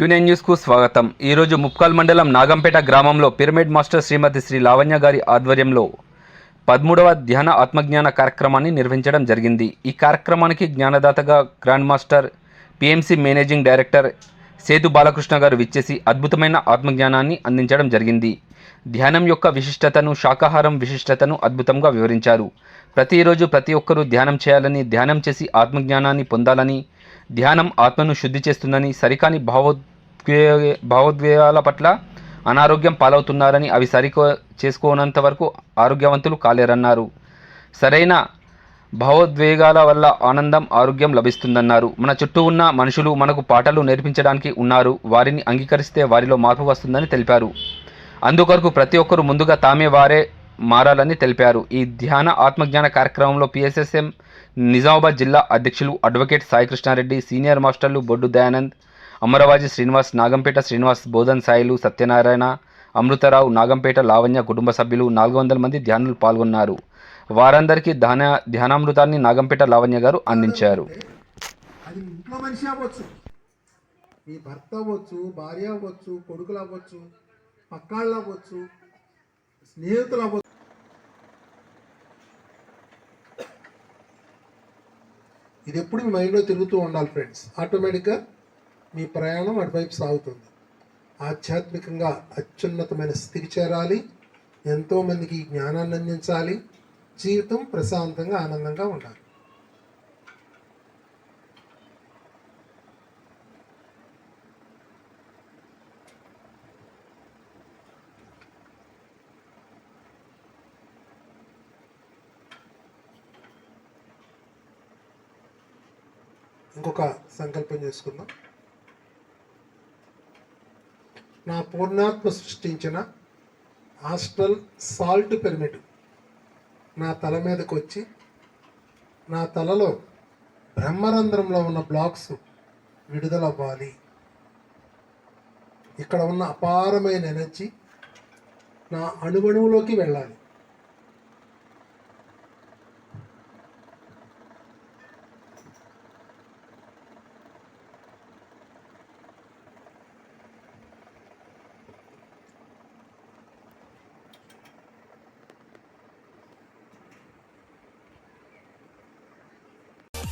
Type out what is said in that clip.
Quinine న్యూస్కు స్వాగతం. ఈరోజు ముప్కాల్ మండలం నాగంపేట గ్రామంలో పిరమిడ్ మాస్టర్ శ్రీమతి శ్రీ లావణ్య గారి ఆధ్వర్యంలో పదమూడవ ధ్యాన ఆత్మజ్ఞాన కార్యక్రమాన్ని నిర్వహించడం జరిగింది. ఈ కార్యక్రమానికి జ్ఞానదాతగా grand master PMC managing director Sethu Balakrishna గారు విచ్చేసి అద్భుతమైన ఆత్మజ్ఞానాన్ని అందించడం జరిగింది. ధ్యానం యొక్క విశిష్టతను శాకాహారం విశిష్టతను అద్భుతంగా వివరించారు. ప్రతిరోజు ప్రతి ఒక్కరూ ధ్యానం చేయాలని ధ్యానం చేసి ఆత్మజ్ఞానాన్ని పొందాలని ధ్యానం ఆత్మను శుద్ధి చేస్తుందని సరికాని భావోద్వే భావోద్వేగాల పట్ల అనారోగ్యం పాలవుతున్నారని అవి సరికో చేసుకోనంత వరకు ఆరోగ్యవంతులు కాలేరన్నారు. సరైన భావోద్వేగాల వల్ల ఆనందం ఆరోగ్యం లభిస్తుందన్నారు. మన చుట్టూ ఉన్న మనుషులు మనకు పాటలు నేర్పించడానికి ఉన్నారు. వారిని అంగీకరిస్తే వారిలో మార్పు వస్తుందని తెలిపారు. అందుకొరకు ప్రతి ఒక్కరూ ముందుగా తామే వారే మారాలని తెలిపారు. ఈ ధ్యాన ఆత్మజ్ఞాన కార్యక్రమంలో పిఎస్ఎస్ఎం నిజామాబాద్ జిల్లా అధ్యక్షులు అడ్వకేట్ సాయికృష్ణారెడ్డి సీనియర్ మాస్టర్లు బొడ్డు దయానంద్ అమరవాజి శ్రీనివాస్ నాగంపేట శ్రీనివాస్ బోధన్ సాయిలు సత్యనారాయణ అమృతరావు నాగంపేట లావణ్య కుటుంబ సభ్యులు నాలుగు వందల మంది ధ్యానులు పాల్గొన్నారు. వారందరికీ ధ్యాన ధ్యానామృతాన్ని నాగంపేట లావణ్య గారు అందించారు. అది ఇంట్లో మనిషి అవ్వచ్చు. మీ భర్త అవ్వచ్చు భార్య అవ్వచ్చు కొడుకులు అవ్వచ్చు పక్కాళ్ళు అవ్వచ్చు స్నేహితులు అవ్వచ్చు. ఇది ఎప్పుడు మీ మైండ్లో తిరుగుతూ ఉండాలి ఫ్రెండ్స్ ఆటోమేటిక్గా మీ ప్రయాణం అటువైపు సాగుతుంది. ఆధ్యాత్మికంగా అత్యున్నతమైన స్థితికి చేరాలి. ఎంతోమందికి జ్ఞానాన్ని అందించాలి. జీవితం ప్రశాంతంగా ఆనందంగా ఉండాలి. ఇంకొక సంకల్పం చేసుకుందాం. నా పూర్ణాత్మ సృష్టించిన హాస్టల్ సాల్ట్ పిరమిడ్ నా తల మీదకి వచ్చి నా తలలో బ్రహ్మరంధ్రంలో ఉన్న బ్లాక్స్ విడుదలవ్వాలి. ఇక్కడ ఉన్న అపారమైన ఎనర్జీ నా అణువణువులోకి వెళ్ళాలి.